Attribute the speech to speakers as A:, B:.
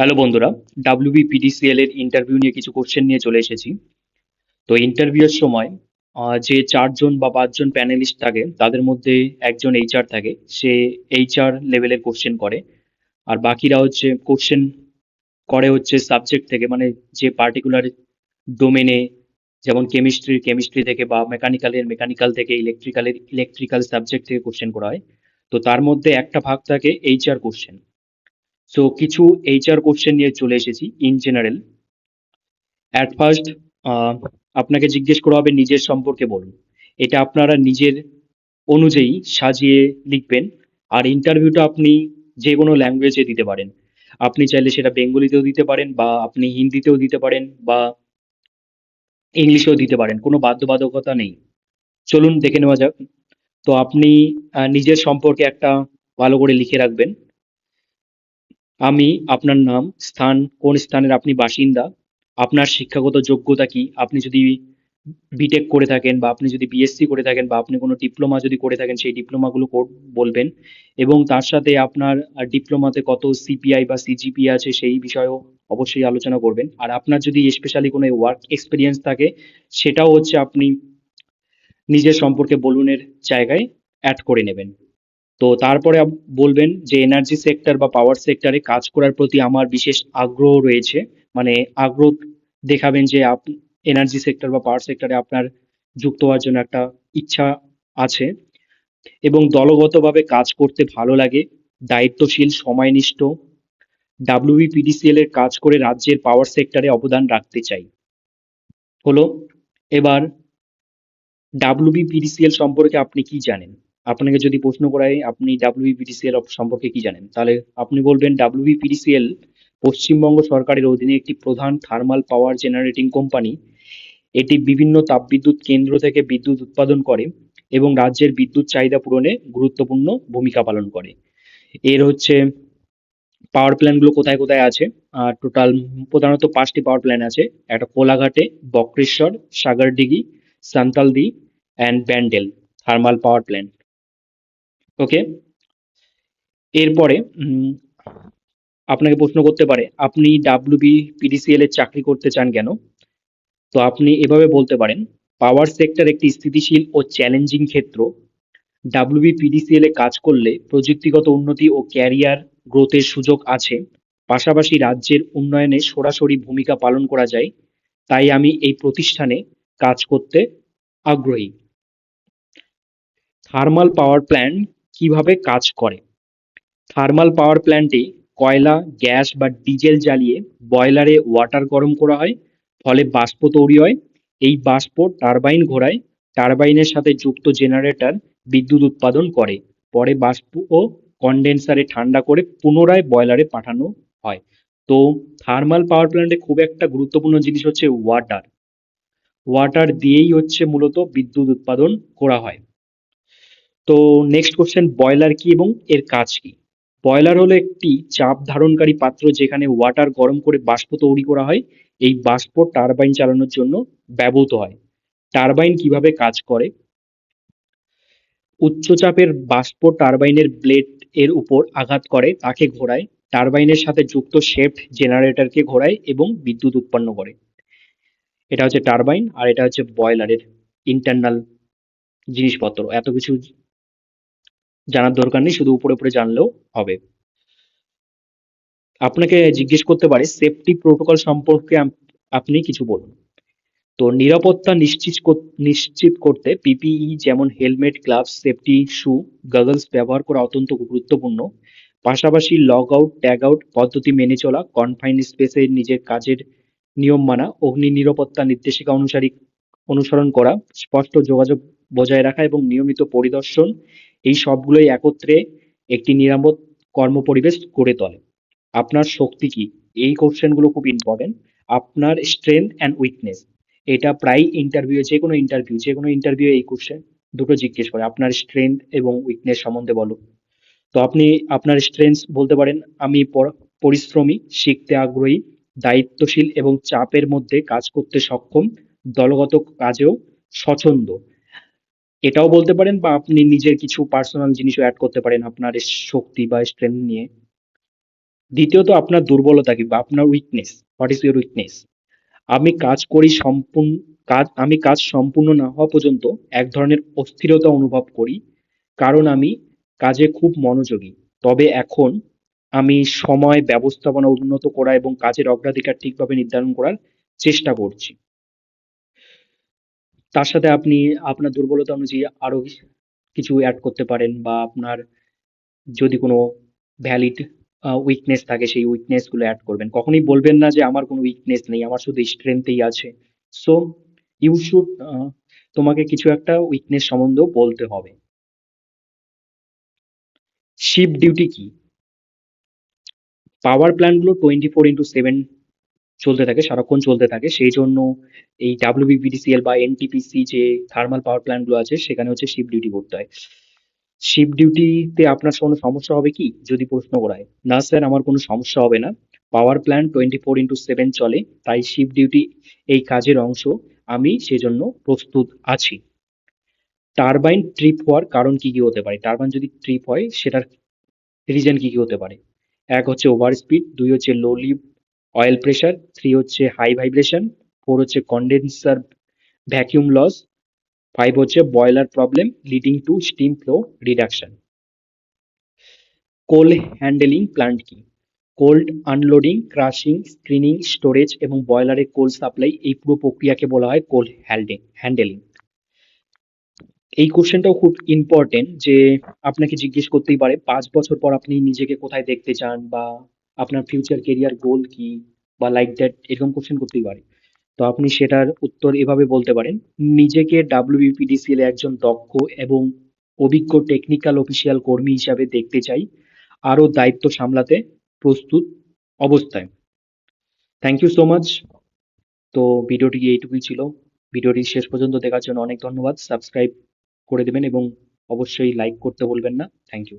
A: Hello বন্ধুরা ডাব্লিউবিপিডিসিএল এর interview নিয়ে কিছু কোশ্চেন নিয়ে চলে এসেছি। তো ইন্টারভিউয়ের সময় যে চারজন বা পাঁচজন প্যানেলিস্ট থাকে, তাদের মধ্যে একজন এইচআর থাকে, সে এইচআর লেভেলের কোশ্চেন করে। আর বাকিরা হচ্ছে কোশ্চেন করে হচ্ছে সাবজেক্ট থেকে মানে যে পার্টিকুলার ডোমেনে যেমন কেমিস্ট্রির কেমিস্ট্রি থেকে বা মেকানিক্যালের মেকানিক্যাল থেকে ইলেকট্রিক্যালের ইলেকট্রিক্যাল সাবজেক্ট থেকে কোশ্চেন করা হয়। তো তার মধ্যে একটা ভাগ থাকে এইচআর কোশ্চেন সো কিছু এইচআর কোশ্চেন নিয়ে চলে এসেছি ইন জেনারেল অ্যাট ফার্স্ট আপনাকে জিজ্ঞেস করা হবে নিজের সম্পর্কে বলুন। এটা আপনারা নিজের অনুযায়ী সাজিয়ে লিখবেন। আর ইন্টারভিউটা আপনি যে কোনো ল্যাঙ্গুয়েজে দিতে পারেন। আপনি চাইলে সেটা বেঙ্গলিতেও দিতে পারেন বা আপনি হিন্দিতেও দিতে পারেন বা ইংলিশেও দিতে পারেন। কোনো বাধ্যবাধকতা নেই। চলুন দেখে নেওয়া যাক। তো আপনি নিজের সম্পর্কে একটা ভালো করে লিখে রাখবেন। আমি আপনার নাম, স্থান, কোন স্থানের আপনি বাসিন্দা, আপনার শিক্ষাগত যোগ্যতা কি? আপনি যদি বিটেক করে থাকেন বা আপনি যদি বিএসসি করে থাকেন বা আপনি কোনো ডিপ্লোমা যদি করে থাকেন, সেই ডিপ্লোমাগুলো বলবেন। এবং তার সাথে আপনার ডিপ্লোমাতে কত সিপিআই বা সিজিপি আছে সেই বিষয়েও অবশ্যই আলোচনা করবেন। আর আপনার যদি স্পেশালি কোনো ওয়ার্ক এক্সপিরিয়েন্স থাকে, সেটাও হচ্ছে আপনি নিজের সম্পর্কে বলুনের জায়গায় অ্যাড করে নেবেন। তো তারপরে বলবেন যে এনার্জি সেক্টর বা পাওয়ার সেক্টরে কাজ করার প্রতি আমার বিশেষ আগ্রহ রয়েছে। মানে আগ্রহ দেখাবেন যে আপ এনার্জি সেক্টর বা পাওয়ার সেক্টরে আপনার যুক্ত হওয়ার জন্য একটা ইচ্ছা আছে এবং দলগতভাবে কাজ করতে ভালো লাগে, দায়িত্বশীল, সময়নিষ্ঠ। ডাব্লিউবিপিডিসিএল এর কাজ করে রাজ্যের পাওয়ার সেক্টরে অবদান রাখতে চাই। হলো, এবার ডাব্লিউবিপিডিসিএল সম্পর্কে আপনি কি জানেন? আপনাকে যদি প্রশ্ন করায়, আপনি ডাব্লিউবিপিডিসিএল সম্পর্কে কি জানেন? তাহলে আপনি বলবেন ডাব্লিউবিপিডিসিএল পশ্চিমবঙ্গ সরকারের অধীনে একটি প্রধান থার্মাল পাওয়ার জেনারেটিং কোম্পানি এটি বিভিন্ন তাপবিদ্যুৎ কেন্দ্র থেকে বিদ্যুৎ উৎপাদন করে এবং রাজ্যের বিদ্যুৎ চাহিদা পূরণে গুরুত্বপূর্ণ ভূমিকা পালন করে। এর হচ্ছে পাওয়ার প্ল্যান্টগুলো কোথায় কোথায় আছে? আর টোটাল প্রধানত পাঁচটি পাওয়ার প্ল্যান্ট আছে। একটা কোলাঘাটে, Bakreshwar Sagardighi Santaldih and Bandel thermal power plant okay এরপরে আপনাকে প্রশ্ন করতে পারে, আপনি ডাব্লিউবি পিডিসিএল এর চাকরি করতে চান কেন? তো আপনি এভাবে বলতে পারেন পাওয়ার সেক্টর একটি স্থিতিশীল ও চ্যালেঞ্জিং ক্ষেত্র। ডাব্লিউবি পিডিসিএল এ কাজ করলে প্রযুক্তিগত উন্নতি ও ক্যারিয়ার গ্রোথের সুযোগ আছে। পাশাপাশি রাজ্যের উন্নয়নে সরাসরি ভূমিকা পালন করা যায়। তাই আমি এই প্রতিষ্ঠানে কাজ করতে আগ্রহী। থার্মাল পাওয়ার প্ল্যান্ট কীভাবে কাজ করে? থার্মাল পাওয়ার প্ল্যান্টে কয়লা, গ্যাস বা ডিজেল জ্বালিয়ে বয়লারে ওয়াটার গরম করা হয়, ফলে বাষ্প তৈরি হয়। এই বাষ্প টারবাইন ঘোরায় টারবাইনের সাথে যুক্ত জেনারেটর বিদ্যুৎ উৎপাদন করে। পরে বাষ্প ও কন্ডেন্সারে ঠান্ডা করে পুনরায় বয়লারে পাঠানো হয়। তো থার্মাল পাওয়ার প্ল্যান্টে খুব একটা গুরুত্বপূর্ণ জিনিস হচ্ছে ওয়াটার ওয়াটার দিয়েই হচ্ছে মূলত বিদ্যুৎ উৎপাদন করা হয়। তো নেক্সট কোশ্চেন বয়লার কি এবং এর কাজ কি? বয়লার হলো একটি চাপ ধারণকারী পাত্র যেখানে ওয়াটার গরম করে বাষ্প তৈরি করা হয়। এই বাষ্প টারবাইন চালানোর জন্য ব্যবহৃত হয়। টারবাইন কীভাবে কাজ করে? উচ্চচাপের বাষ্প টারবাইনের ব্লেড এর উপর আঘাত করে, তাকে ঘোরায়। টারবাইনের সাথে যুক্ত শেফট জেনারেটরকে ঘোরায় এবং বিদ্যুৎ উৎপন্ন করে। এটা হচ্ছে টারবাইন আর এটা হচ্ছে বয়লারের ইন্টারনাল জিনিসপত্র। এত কিছু জানার দরকার নেই, শুধু উপরে উপরে জানলেও হবে। আপনাকে জিজ্ঞেস করতে পারে সেফটি প্রোটোকল সম্পর্কে আপনি কিছু বলুন। তো নিরাপত্তা নিশ্চিত নিশ্চিত করতে পিপিই যেমন helmet gloves safety shoe goggles ব্যবহার করা অত্যন্ত গুরুত্বপূর্ণ। পাশাপাশি লগ আউট ট্যাগ আউট পদ্ধতি মেনে চলা কনফাইন স্পেসে নিজের কাজের নিয়ম মানা, অগ্নি নিরাপত্তা নির্দেশিকা অনুসারী, অনুসরণ করা, স্পষ্ট যোগাযোগ বজায় রাখা এবং নিয়মিত পরিদর্শন এই সবগুলোই একত্রে একটি নিরাপদ কর্মপরিবেশ গড়ে তোলে। আপনার শক্তি কি? এই কোশ্চেনগুলো খুব ইম্পর্টেন্ট আপনার স্ট্রেংথ অ্যান্ড উইকনেস এটা প্রায় ইন্টারভিউ যে কোনো ইন্টারভিউ যে কোনো ইন্টারভিউ এই কোশ্চেন দুটো জিজ্ঞেস করে, আপনার স্ট্রেংথ এবং উইকনেস সম্বন্ধে বলো। তো আপনি আপনার স্ট্রেংথ বলতে পারেন, আমি পর- পরিশ্রমী, শিখতে আগ্রহী, দায়িত্বশীল এবং চাপের মধ্যে কাজ করতে সক্ষম, দলগত কাজেও স্বচ্ছন্দ। এটাও বলতে পারেন বা আপনি নিজের কিছু পার্সোনাল জিনিসও অ্যাড করতে পারেন আপনার শক্তি বা স্ট্রেংথ নিয়ে। দ্বিতীয়ত আপনার দুর্বলতা কি বা আপনার weakness what is your weakness আমি কাজ করি সম্পূর্ণ, কাজ, আমি কাজ সম্পূর্ণ না হওয়া পর্যন্ত এক ধরনের অস্থিরতা অনুভব করি, কারণ আমি কাজে খুব মনোযোগী। তবে এখন আমি সময়, ব্যবস্থাপনা উন্নত করা এবং কাজের অগ্রাধিকার ঠিকভাবে নির্ধারণ করার চেষ্টা করছি। তার সাথে আপনি আপনার দুর্বলতা অনুযায়ী আরও কিছু অ্যাড করতে পারেন বা আপনার যদি কোনো ভ্যালিড উইকনেস থাকে সেই উইকনেসগুলো অ্যাড করবেন। কখনোই বলবেন না যে আমার কোনো উইকনেস নেই, আমার শুধু স্ট্রেংথই আছে। সো ইউ শুড তোমাকে কিছু একটা উইকনেস সম্বন্ধেও বলতে হবে। শিপ ডিউটি কি? পাওয়ার প্ল্যান্টগুলো টোয়েন্টি ফোর ইন্টু সেভেন চলতে থাকে, সারাক্ষণ চলতে থাকে। সেই জন্য এই ডাব্লিউবিপিডিসিএল বা এনটিপিসি যে থার্মাল পাওয়ার প্ল্যান্টগুলো আছে, সেখানে হচ্ছে শিফট ডিউটি করতে হয়। শিফট ডিউটিতে আপনার কোনো সমস্যা হবে কি? যদি প্রশ্ন করা হয় না স্যার, আমার কোনো সমস্যা হবে না। Power plant twenty four into seven চলে, তাই শিফট ডিউটি এই কাজের অংশ, আমি সেজন্য প্রস্তুত আছি। টারবাইন ট্রিপ হওয়ার কারণ কি কি হতে পারে? টারবাইন যদি ট্রিপ হয়, সেটার রিজন কি কি হতে পারে? এক হচ্ছে ওভার স্পিড দুই হচ্ছে low lube oil pressure three হচ্ছে হাই ভাইব্রেশন ফোর হচ্ছে কন্ডেন্সার ভ্যাকিউম লস ফাইভ হচ্ছে boiler problem leading to steam flow reduction coal handling plant কি? Coal unloading crushing screening storage এবং বয়লারে কোল সাপ্লাই এই পুরো প্রক্রিয়াকে বলা হয় কোল হ্যান্ডেলিং এই কোশ্চেনটাও খুব ইম্পর্টেন্ট যে আপনাকে জিজ্ঞেস করতেই পারে, পাঁচ বছর পর আপনি নিজেকে কোথায় দেখতে চান বা আপনার ফিউচার কেরিয়ার গোল কি বা লাইক দ্যাট এরকম কোশ্চেন করতেই পারে। তো আপনি সেটার উত্তর এভাবে বলতে পারেন, নিজেকে ডাব্লিউবিপিডিসিএল একজন দক্ষ এবং অভিজ্ঞ টেকনিক্যাল অফিসিয়াল কর্মী হিসাবে দেখতে চাই, আরও দায়িত্ব সামলাতে প্রস্তুত অবস্থায়। থ্যাংক ইউ সো মাচ তো ভিডিওটি এইটুকুই ছিল। ভিডিওটি শেষ পর্যন্ত দেখার জন্য অনেক ধন্যবাদ। সাবস্ক্রাইব করে দেবেন এবং অবশ্যই লাইক করতে বলবেন না। Thank you